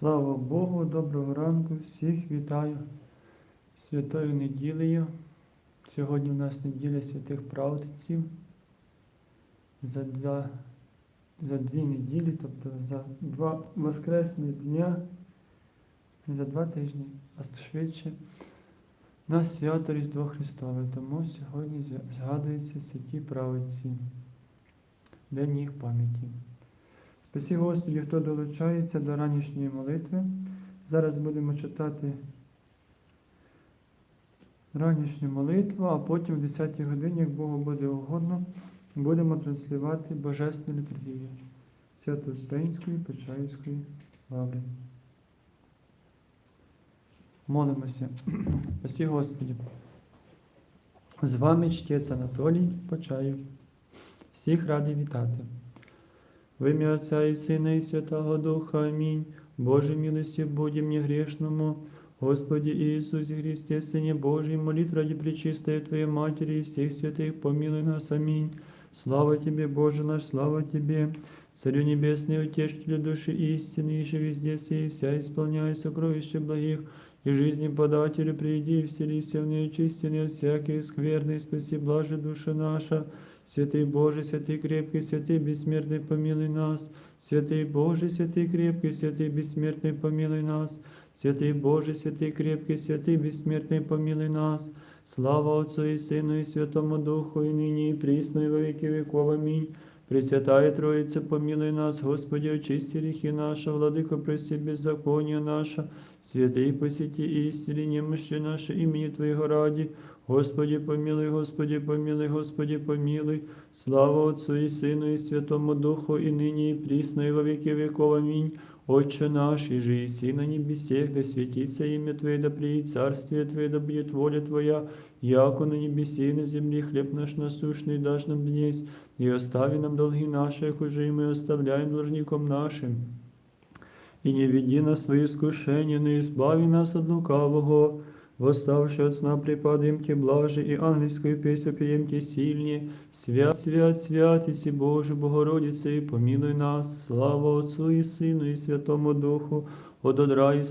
Слава Богу, доброго ранку, всіх вітаю святою неділею. Сьогодні в нас неділя святих праведців. За, за дві неділі, тобто за два воскресні дня, за два тижні, а швидше, на свято Різдво Христове. Тому сьогодні згадуються святі праведці, День їх пам'яті. Спасі Господі, хто долучається до ранішньої молитви. Зараз будемо читати ранішню молитву, а потім в 10 годині, як Богу буде угодно, будемо транслювати Божественну літургію Свято-Успенської Почаївської лаври. Молимося. Спасі Господі. З вами чтець Анатолій Почаєв. Всіх радий вітати. В ім'я Отця і Сина, і Святого Духа. Амінь. Боже милости будем мне грешному. Господи Иисусе Христе, Сыне Божий, молитв ради Пречистой Твоей Матери и всех святых, помилуй нас. Аминь. Слава Тебе, Боже наш, слава Тебе, Царю Небесный, Утешителю души истины, и везде сей, вся исполняя сокровища благих, и жизни подателю приди, и вселися в неочистенные от всякой скверны, и спаси блаже душа наша. Святий Боже, святий крепкий, святий безсмертний, помилуй нас, святий Боже, святий крепкий, святий безсмертний, помилуй нас, святий Боже, святий крепкий, святий безсмертний, помилуй нас, слава Отцу і Сину, і Святому Духу, і нині, і прісно, і во віки віков. Амінь. Пресвятая Троїця, помилуй нас, Господи, очисти гріхи наші, владико, прости беззаконня наше, святий посіті істині, немощі наші, імені Твоєго раді. Господи, помилуй, Господи, помилуй, Господи, помилуй, слава Отцу і Сину, і Святому Духу, і нині, і прісно, і во віки віков. Амінь. Отче наш, и же и си на да святится имя Твое, да приедет Царствие Твое, да будет воля Твоя, яко на небесе и на земле хлеб наш насущный дашь нам днесь, и остави нам долги наши, як уже и мы оставляем должником нашим. И не веди нас в свои искушения, но избави нас от лукавого. Восставши от сна припадаемте блаже, и ангельскую песню пеемте сильнее. Свят, свят, свят, иси Боже, Богородице, и помилуй нас. Слава Отцу и Сыну и Святому Духу. От одра и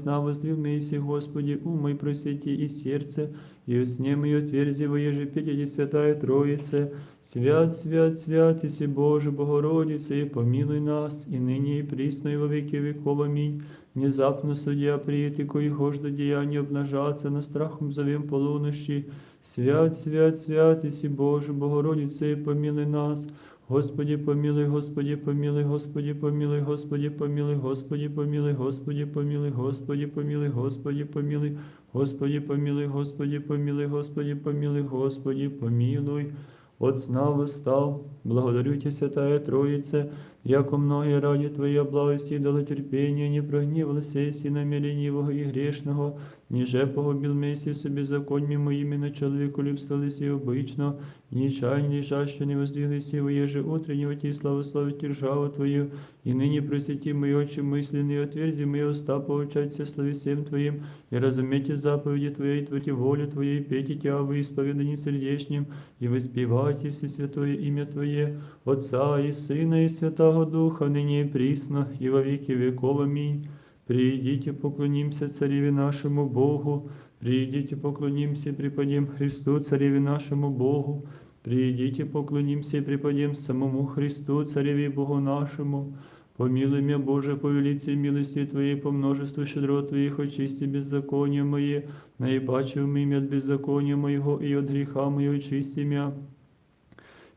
Господи, умой просвети и сердце, и уснем и отверзи во еже пятиди Святая Троице. Свят, свят, свят, иси Боже, Богородице, и помилуй нас, и ныне и присно, и во веки веков. Аминь. Внезапно судья приет, и кои хожда деяния обнажаться, на страхом зовем полунощи. Свят, свят, свят, иси Боже, Богородице, и помилуй нас. Господи, помилуй, Господи, помилуй, Господи, помилуй, Господи, помилуй, Господи, помилуй, Господи, помилуй, Господи, помилуй, Господи, помилуй, Господи, помилуй, Господи, помилуй, Господи, помилуй, Господи, помилуй. От сна встав, благодарю Тебя, Святая Троица, Яко многие ради Твоя благості дали терпіння, не прогнівалися сина міленівого і грішного, ніже погубіл мисі собі законні моїми на чоловіку ліпсталися обично, нічальні жаще не воздвіглися, воєже утренні в тій славослови державу Твою, і нині просвіті мої очі мислі, і отверзі мої уста поучаться славі всім Твоїм, і розумійте заповіді Твоєї, Твоті волю Твоєї, петі Тя, ви сповідані сердечнім, і виспівайте всі святое ім'я Твоє, Отца і Сина, і Святого. Святого Духа, нині і прісно, і во віки віков. Амінь. Прийдіть і поклонімся Цареві нашому Богу, прийдіть і поклонімся і припадім Христу, Цареві нашому Богу, прийдіть і поклонімся і припадім самому Христу, Цареві Богу нашому. Помилуй меня, Боже, по велице милости Твоей, по множеству щедро Твоих, очисти беззакония мои, наипаче умыми от беззакония моего и от гріха моего очисти меня.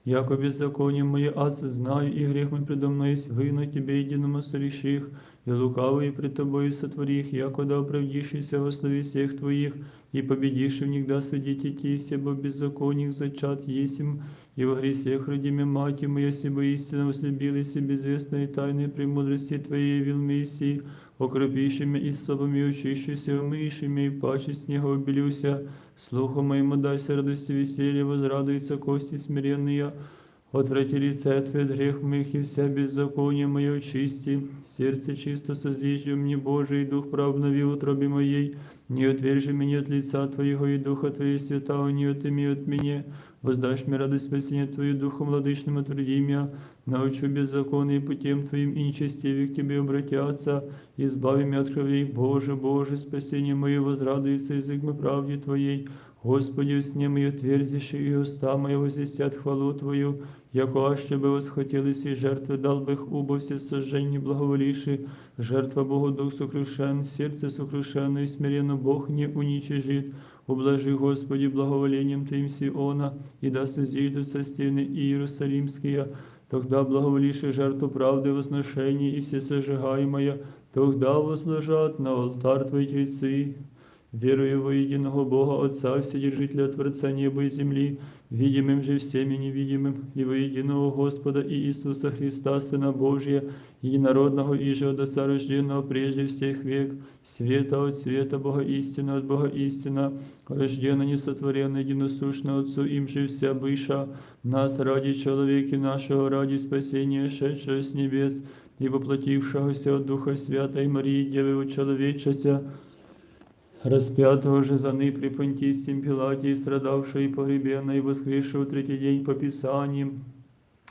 Яко беззаконие мое аз знаю, и грех мой предо мной есть выну Тебе единому сореших, и лукавый пред Тобою сотворих, яко да оправдишься во слове всех Твоих, и победишь в них да судите Ти, себо беззаконных зачат есим, и во гресех родиме мати моя, себо истинно возлюбились и безвестной тайной премудрости Твоей вил Мессии, окропившими и собами учищуся, умышими и паче снега обелюся, слуху моему дайся радости веселье, возрадуются кости смиренные, Отврати лице Твое от грех моих и вся беззаконие мое очисти, сердце чисто созижди мне, Боже, и дух прав обнови в утробе моей, не отвержи меня от лица Твоего и духа Твоего святого, не отыми от меня, воздашь мне радость спасения Твою Духом Владычным отверди меня, научу беззаконные путем Твоим и нечестивее к Тебе обратятся, избави меня от кровей, Боже, Боже, спасение мое возрадуется язык мой правде Твоей, Господи, усне мое твердище и уста мои возвестят хвалу Твою, яко аще бы восхотелись и жертвы дал бы их убо все сожжения благоволивши, жертва Богу Дух сокрушен, сердце сокрушенно и смиренно Бог не уничижит, Ублажи, Господи, благоволением Твоим Сиона, и да созидутся стены Иерусалимские, тогда благоволивши жертву правды возношения и все сожигаемое, тогда возложат на алтарь Твои тельцы. Верую во единого Бога Отца, Вседержителя Творца неба и земли, видимым же всеми невидимым, и во единого Господа и Иисуса Христа, Сына Божия, единородного и же от Отца рожденного прежде всех век, света от света, Бога истина от Бога истина, рожденно несотворенно, единосущно Отцу, им же вся быша, нас ради человеки нашего, ради спасения, шедшего с небес, и воплотившегося от Духа Святой Марии, Девы человечася, распятого же за ны при Понтийском Пилате, и страдавшего и погребенного, и воскресшего в третий день по Писаниям,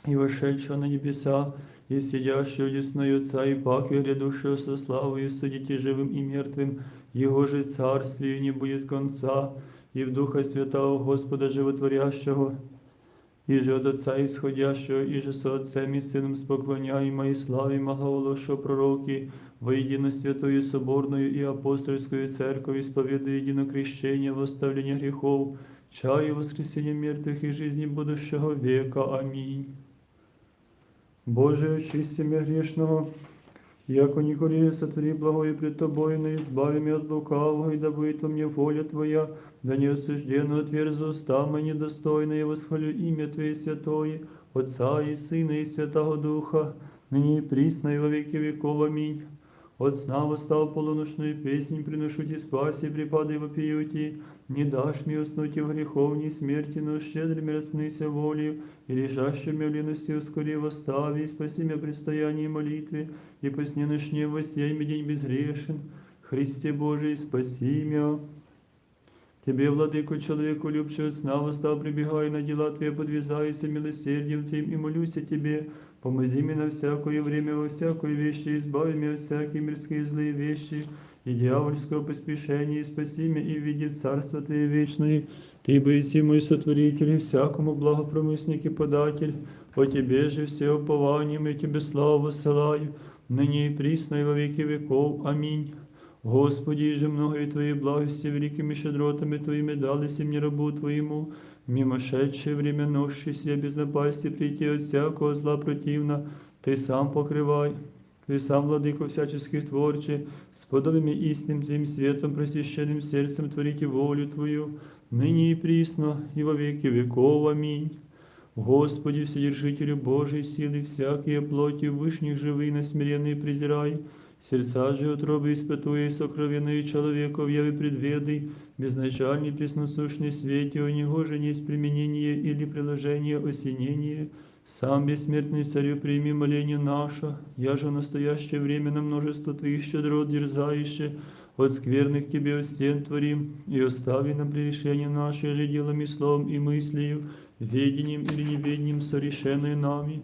и вошедшего на небеса, и сидящего десной Отца, и паки грядущего со славою, судите живым и мертвым, Его же царствию не будет конца, и в Духа Святого Господа Животворящего, и же от Отца исходящего, и же со Отцем и Сыном споклоняемо и славим глаголовшего пророки, воедино святою соборною и апостольською церковь, сповідує едино крещение, восставление грехов, чаю воскресіння мертвых и жизни будущего века. Аминь. Боже, очисти меня грешного, яко николи сотвори благое пред Тобою, но избави меня от лукавого, и да будет во мне воля Твоя, да не осужденно отверзу уста мои недостойно, и восхвалю имя Твое святое, Отца и Сына и Святого Духа, ныне и присно и во веки веков. Аминь. От сна восстал полуночную песнь, приношу ти спаси, припадай вопию ти, не дашь мне уснуть в греховней смерти, но щедрыми распнися волею, и лежащими в лености ускори восстави, и спаси меня предстоянии молитве, и по сне ночне восей мне день безгрешен. Христе Божий, спаси меня. Тебе, владыко, человеку любче от сна восстал, прибегай на дела Твои, подвязайся милосердием Твоим и молюсь о Тебе. Помози мне на всякое время, во всякой вещи, избави меня от всякие мирские злые вещи и дьявольского поспешения, и спаси меня и введи в Царство Твое вечное. Ты боиси мой сотворитель и всякому благопромысник и податель. О Тебе же все упованием и Тебе славу высылаю, ныне и присно и во веки веков. Аминь. Господи, же многое Твои благости великими щедротами Твоими дались мне рабу Твоему, мимошедшее время носшийся без напасти прийти от всякого зла противно, Ты сам покрывай, Ты сам, владыко всяческих творче, с подобиями истинным Твоим светом, просвященным сердцем творите волю Твою, ныне и присно, и во веки веков. Аминь. Господи, Вседержителю Божией силы, всякие плоти вышних живые, насмиренные презирай, Сердца же утробы испытуя и сокровенные человеков яви предведы, безначальный пресносущный свете, у него же есть применение или приложение осенение. Сам бессмертный царю прими моление наше, я же в настоящее время на множество твоих щедрот дерзающее, от скверных тебе от стен творим, и остави нам прегрешение наше же делом и словом и мыслью, ведением или неведением сорешенное нами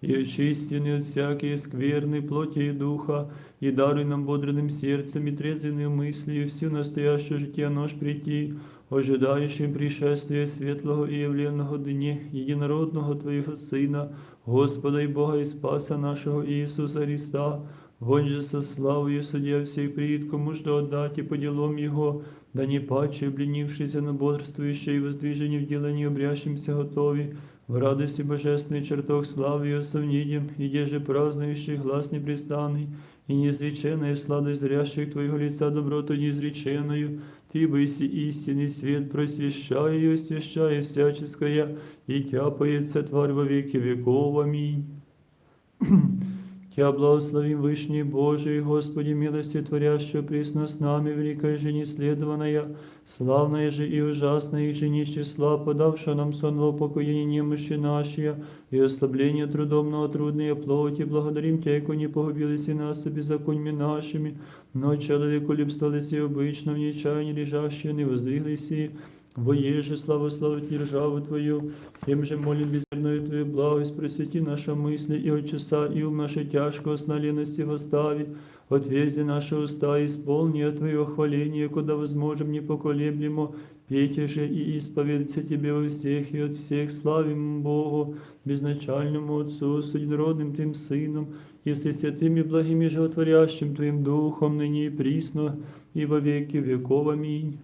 и очистены от всякие скверны плоти и духа, и даруй нам бодрым сердцем и трезвенной мыслью всю настоящую житие нож прийти, ожидающим пришествия светлого и явленного дне единородного Твоего Сына, Господа и Бога и Спаса нашего Иисуса Христа, Вонь же со славою судья всей прид, кому что отдать и по делам Его, да не паче, обленившийся на бодрствующее и воздвижение в делании обрящимся готови, в радости божественный чертог славы ее совнидем, и деже празднующий глаз непрестанный, и неизреченная сладость зрящих Твоего лица доброту неизреченную, Ты быси истинный свет, просвещая и освящая всяческое, и тяпается тварь во веки веков. Аминь. Тя благословим Вышний Божий, Господи, милости творящего присно с нами, великая же неследованная, славная же и ужасная, и же не из числа, подавшая нам сон во упокоение немощи нашей, и ослабление трудомного трудные плоти, благодарим Тя, яко не погубились и нас беззаконьми нашими, но человеку любстались и обычно в нечаянии лежащие, не воздвиглись и Воеже славословить державу Твою, тем же молим безмерную Твою благость, просвети наши мысли и от часа, и ум нашей тяжкого сна лености восстави, отверзи наши уста, исполни от Твоего хваления, куда возможем непоколеблемо, пейте же и исповедаться Тебе во всех и от всех, славим Богу, безначальному Отцу, судьнородным Тем Сыном, и со святым и благим и животворящим Твоим Духом, ныне и присно, и во веки веков. Аминь.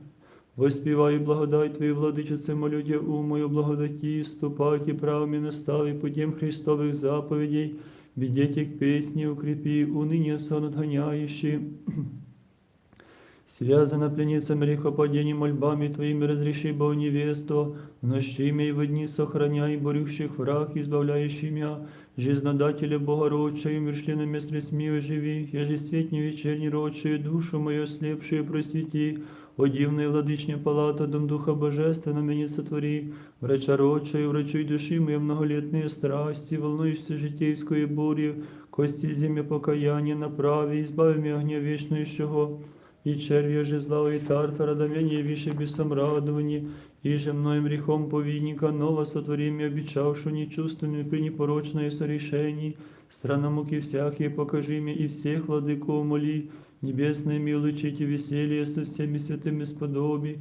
Воспівай благодать Твою, владичице, молю Тя умою благодаті, ступать и правами настави путем Христовых заповедей, ведите к песне, укрепи, уныние сон отгоняющий. Связана пленницам грехопадений мольбами Твоими, разреши, Бог невесту, в нощи в дни сохраняй борющих враг, избавляющий меня, жизнодателя Богородчаю, миршленном месте смею живи, яже светни вечерний рочую, душу мою слепшую просвети, о дивная владычня палата, дом Духа Божественного меня сотвори, врача рочаю, врачуй души мои многолетные страсти, волнуешься житейскую бурью, кости земли покаяния направи, избави меня огня вечного, и червя же зла и тартара, да меня више бесом радовании, и же многим грехом повинника ново сотвори мне обещавшу нечувственными при непорочное сорешении, страна муки всякие покажи мне и всех владыков моли, небесное милучите веселье со всеми святыми сподоби,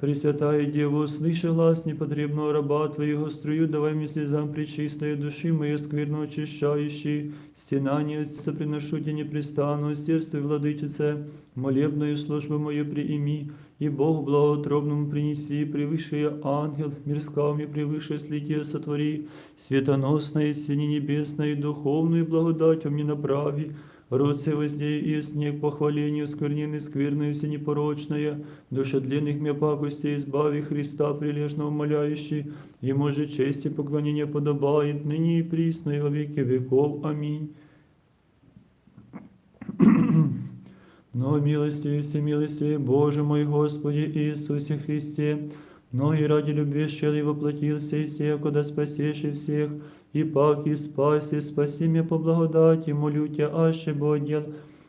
Пресвятая Дева, услыши глаз непотребного раба Твоего, струю давай мне слезам причистой души моей скверно очищающей, стенание соприношу Тебе непрестанно, сердце владычице, молебную службу мою приими, и Богу благоутробному принеси, превыше ангел, мирского мне превыше слития сотвори, светоносное, сине небесное, духовную благодать мне направи, Руце воздей и снег похвалению сквернины скверную всенепорочная, душа длинных мне пакостей избави Христа прилежно умоляющий, Ему же честь и поклонение подобает, ныне и присно и во веки веков. Аминь. Но милости, всемилости, Боже мой Господи Иисусе Христе, многие ради любви щедрый воплотился и всех, куда спасешь и всех, и пак и спаси, спаси меня по благодати, молю Тя, аще Богдел,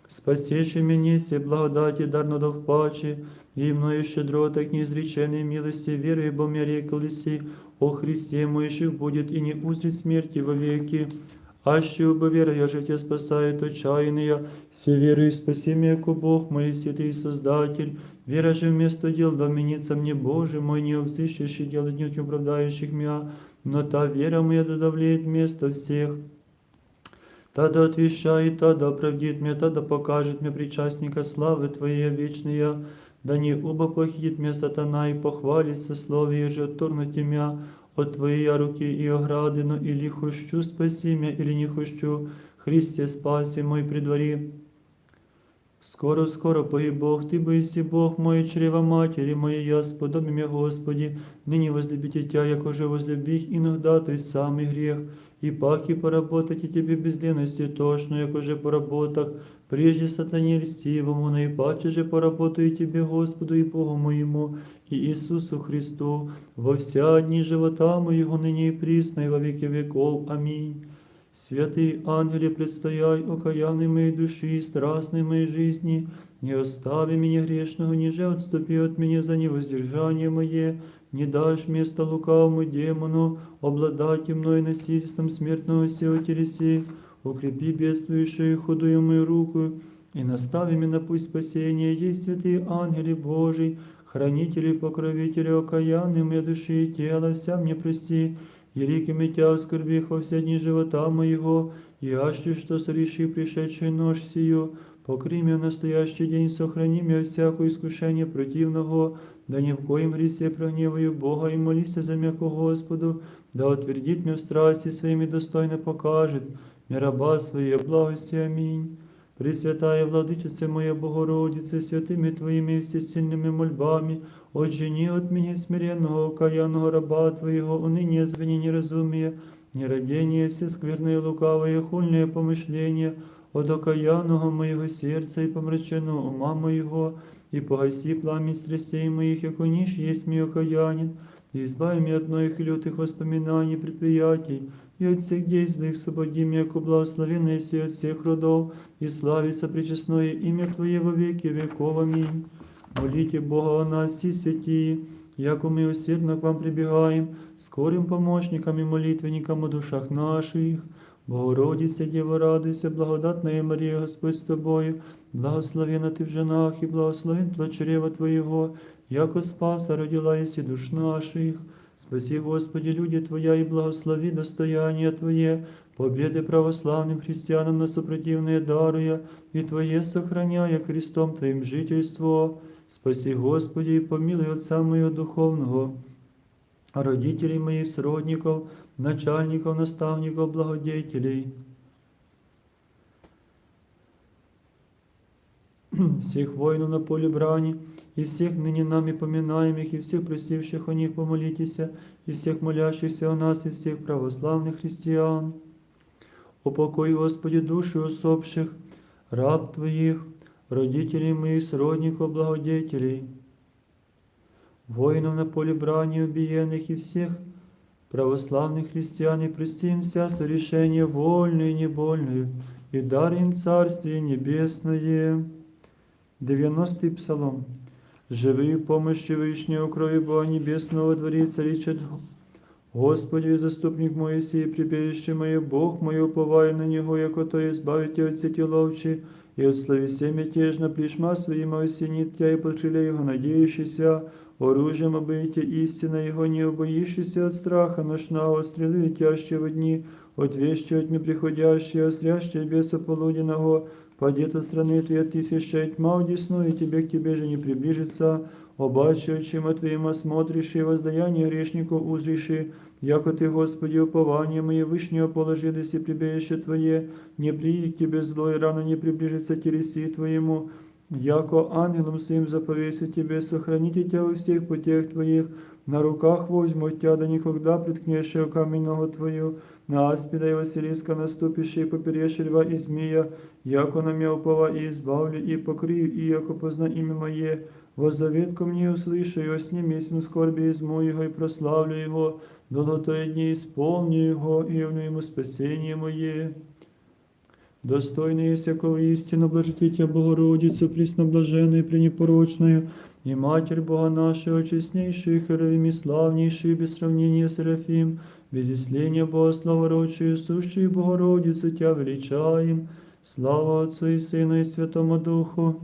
спасеши мені все благодаті дарно паче, і мною щедро так неизреченной милости, верой, бо мне реклися, о Христе моющих будет и не узрит смерти во веки. Аще оба вера, я же Тебя спасает отчаянная, все веры и спаси меня, яко Бог мой святый Создатель. Вера же вместо дел доменится мне, Боже мой, не взыщущий дел днюх оправдающих меня, но та вера моя додавляет место всех. Та да отвещает, та да оправдит меня, та да покажет мне причастника славы Твоей вечная, да не оба похитит меня сатана и похвалится слове, же отторнуть меня от Твоей руки и ограды, но или хощу спаси меня, или не хощу, Христе спаси мой предвари. Скоро, скоро погиб Бог, Ты боиси Бог мой, чрева матери моей, я сподоби меня, Господи, ныне возлюбите Тя, як уже возлюбих иногда той самый грех, и паки поработать и Тебе без лености тошно, як уже по работах, прежде сатане льстивому, наипаче же поработаю Тебе, Господу и Богу моему, и Иисусу Христу, во вся дни живота моего ныне и присно, и во веки веков. Аминь. Святый ангеле, предстояй, окаянной моей души страстной моей жизни, не остави меня грешного, ниже отступи от меня за невоздержание мое, не дашь место лукавому демону, обладать мной насильством смертного сего телеси, укрепи бедствующую худую мою руку, и настави меня на путь спасения, есть святые ангели Божий, хранители покровители окаянной моей души и тела, вся мне прости, и реки Тя скорбих во все дни живота моего, и аще что сореши пришедшую ночь сию, покри меня в настоящий день, сохрани меня от всякого искушения противного, да ни в коем гресе прогневаю Бога и молися за меня ко Господу, да утвердит меня в страсти своими достойно покажет, мне раба своей благости. Аминь. Пресвятая Владычице моя Богородице, святыми Твоими всесильными мольбами, отжени от меня смиренного, окаянного раба Твоего, уныние, звени неразумие, нерадение, все скверные, лукавые, хульные помышления, от окаянного моего сердца и помраченного ума моего, и погаси пламя страстей моих, яко ниш есть мой окаянин, и избави меня от моих лютых воспоминаний, предприятий, и от всех дей злых свободи меня, яко благословенный си от всех родов, и славится пречестное имя Твое во веки веков. Аминь. Молите Бога о нас, всі святі, яко ми усердно к вам прибегаем, скорым помощникам и молитвенникам о душах наших. Богородице, Дева, радуйся, благодатная Мария, Господь с тобою, благословена ты в женах и благословен плод чрева Твоего, яко спаса родила еси душ наших. Спаси, Господи, люди Твоя, и благослови достояние Твое, победы православным христианам на сопротивные даруя, и Твое сохраняя Христом Твоим жительство. Спаси, Господи, и помилуй Отца моего духовного, родителей моих сродников, начальников, наставников, благодетелей, всех воинов на поле брани, и всех ныне нами поминаемых, и всех просивших о них помолитесь, и всех молящихся о нас, и всех православных христиан. Упокой, Господи, души усопших, раб Твоих, родителей моих, сродников, благодетелей, воинов на поле брани убиенных и всех православных христиан, и прости им вся сорешение вольную и невольную, и дар им Царствие Небесное. 90-й Псалом. Живи в помощи Вышнего крови Бога Небесного дворица речет Господи, заступник мой сей, прибежище мое, Бог мой, уповаю на Него, яко то избавите от сети ловчи, и от слави все мятежно плешма своим осенит тя, и под крылья Его надеющийся, оружием обыйте истина Его, не убоишься от страха ношного, от стрелы летящего дни, от вещи от неприходящего, острящего беса полуденного, Падет от страны Твоей тысяча и тьма удесну, и Тебе к Тебе же не приближится. Обаче очима Твоим осмотришь, и воздаяние грешнику узришь, яко Ты, Господи, упование мое вышнего положились и прибежище Твое, не приедет к Тебе зло, и рано не приближится телеси Твоему, яко ангелом своим заповесю Тебе, сохраните Тебя во всех путях Твоих, на руках возьму Тебя, да никогда приткнешь камень Твою, на аспида и Василиска наступишь и поперешь льва и змея, яко на меня упова и избавлю, и покрию, и яко позна имя Мое, воззовет ко мне услышу, и с ним месим скорби изму Его, и прославлю Его, долготое дни исполню Его, и явлю Ему спасение Мое. Достойный есть всякого истину, блажитите Богородицу, пресноблаженную и пренепорочную, и Матерь Бога нашего, честнейшую, херовим и славнейшую, без сравнения Серафим, без исления Бога славородшую, сущую Богородицу Тя величаем, слава Отцу и Сыну и Святому Духу,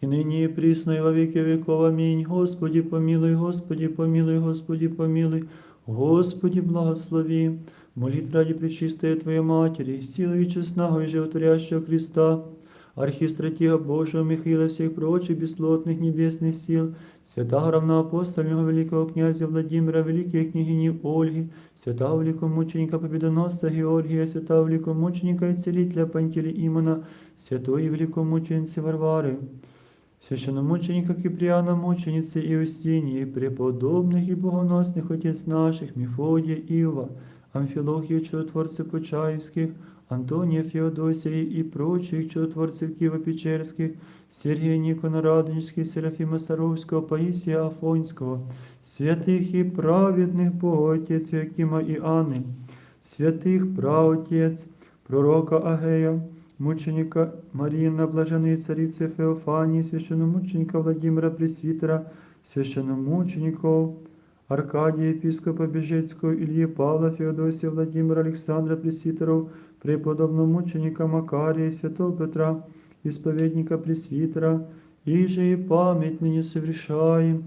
и ныне и присно, и во веки веков. Аминь. Господи, помилуй, Господи, помилуй, Господи, помилуй, Господи, благослови. Молит ради Пречистої Твоей Матери, силы и честного и животворящего Христа, архистратига Божьего Михаила, всех прочих бесплотных небесных сил, святого равноапостольного великого князя Владимира, великой княгини Ольги, святого великомученика Победоносца Георгия, святого великомученика и целителя Пантелеимона, святой и великомученицы Варвары, священномученика Киприана, мученицы Иустинии, преподобных и богоносных отец наших, Мефодия, Иова, Амфилохия, чудотворцев Почаевских, Антония Феодосии и прочих чудотворцев Киево-Печерских, Сергия Никона Радонежских, Серафима Саровского, Паисия Афонского, святых и праведных Боготец Якима и Анны, святых праотец, пророка Агея, мученика Маріна, блаженої цариці Феофанії, священномученика Владимира Пресвітера, священномучеников Аркадія, епископа Бежецького, Ильи Павла, Феодосія, Владимира, Александра Пресвітеров, преподобного мученика Макарія, святого Петра, исповедника Пресвитера, и же и память ныне совершаем,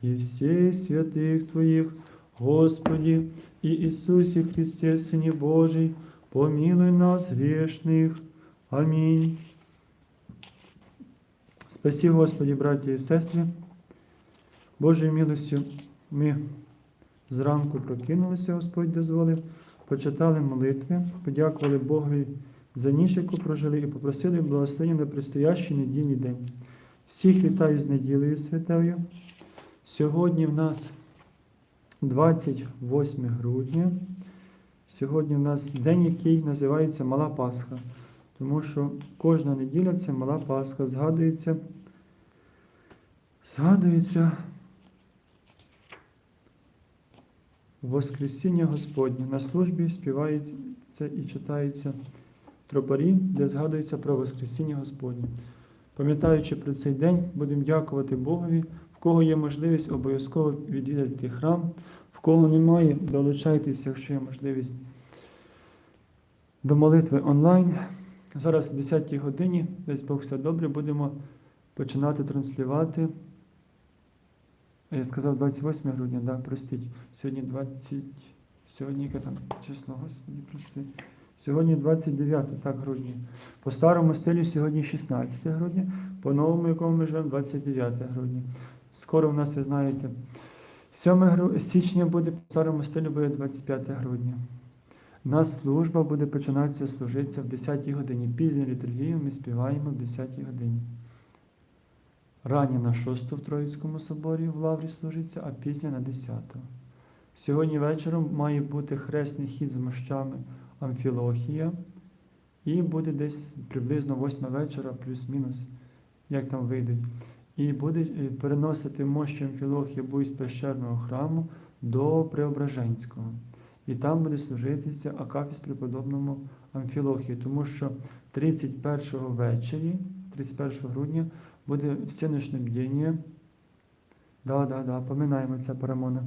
и всех святых Твоих, Господи, и Иисусе Христе, Сыне Божий, помилуй нас грешных. Амінь. Спасі, Господі, браті і сестри. Божою милостю ми зранку прокинулися, Господь дозволив, почитали молитви, подякували Богові за ніч, яку прожили, і попросили благословення на предстоящий недільний день. Всіх вітаю з неділею святою. Сьогодні в нас 28 грудня. Сьогодні в нас день, який називається Мала Пасха. Тому що кожна неділя це мала Пасха, згадується, згадується Воскресіння Господнє. На службі співається і читається тропарі, де згадується про Воскресіння Господнє. Пам'ятаючи про цей день, будемо дякувати Богові, в кого є можливість, обов'язково відвідати храм, в кого немає, долучайтеся, якщо є можливість до молитви онлайн. Зараз о 10 годині, десь Бог все добре, будемо починати транслювати. Я сказав 28 грудня, да, простіть. Сьогодні 20. Сьогодні яке там число, Господи, прости. Сьогодні 29 так, грудня. По старому стилю сьогодні 16 грудня, по новому, якому ми живемо, 29 грудня. Скоро в нас, ви знаєте, 7 гру- січня буде, по старому стилю буде 25 грудня. У нас служба буде починатися служитися в 10 годині. Пізню літургію ми співаємо в 10 годині. Рання на 6 в Троїцькому соборі в Лаврі служиться, а пізня на 10. Сьогодні вечором має бути хресний хід з мощами Амфілохія. І буде десь приблизно 8 вечора, плюс-мінус, як там вийдуть. І буде е, переносити мощі Амфілохія бой з пещерного храму до Преображенського. І там буде служитися Акафіс преподобному Амфілохію, тому що 31 ввечері, 31 грудня, буде всеночне бдіння. Да, да, да, пам'ятаємо це Парамона.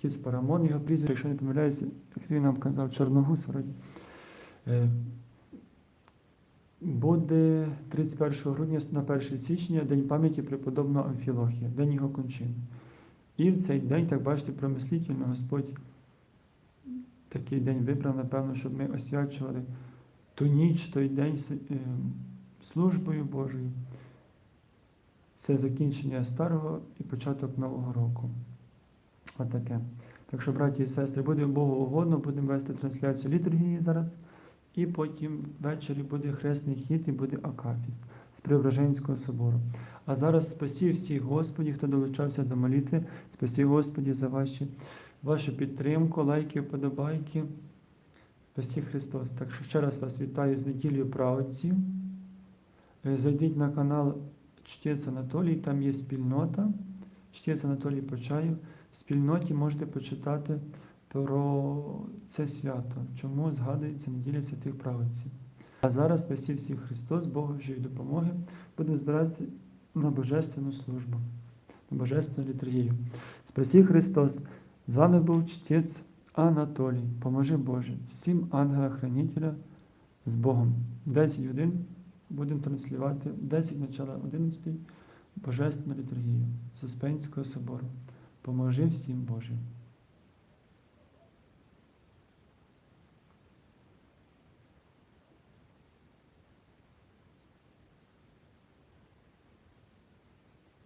Кіт з Парамон, його прізвище, якщо не помиляюся, як він нам казав, Чорногус вроді. Е, Буде 31 грудня на 1 січня День пам'яті преподобного Амфілохія, День його кончини. І в цей день, так бачите, промислительно Господь такий день вибрав, напевно, щоб ми освячували ту ніч, той день е, службою Божою. Це закінчення старого і початок Нового року. Отаке. Так що, браті і сестри, буде Богу угодно, будемо вести трансляцію літургії зараз. І потім ввечері буде хресний хід і буде Акафіст з Преображенського собору. А зараз спасі всіх Господі, хто долучався до молитви, спасі Господі за ваші, вашу підтримку, лайки, вподобайки. Спасі Христос. Так що ще раз вас вітаю з неділею праведців. Е, Зайдіть на канал Чтець Анатолій, там є спільнота. Чтець Анатолій Почаєв. В спільноті можете почитати про це свято, чому згадується неділя святих праведців. А зараз спасі всіх Христос, Божої допомоги, будемо збиратися на Божественну службу, на Божественну літургію. Спасі Христос! З вами був чтець Анатолій. Поможи Боже, всім ангела-хранителя з Богом. 10 годин будемо транслювати, 10 начала 11 Божественну літургію Суспенського собору. Поможи всім Боже.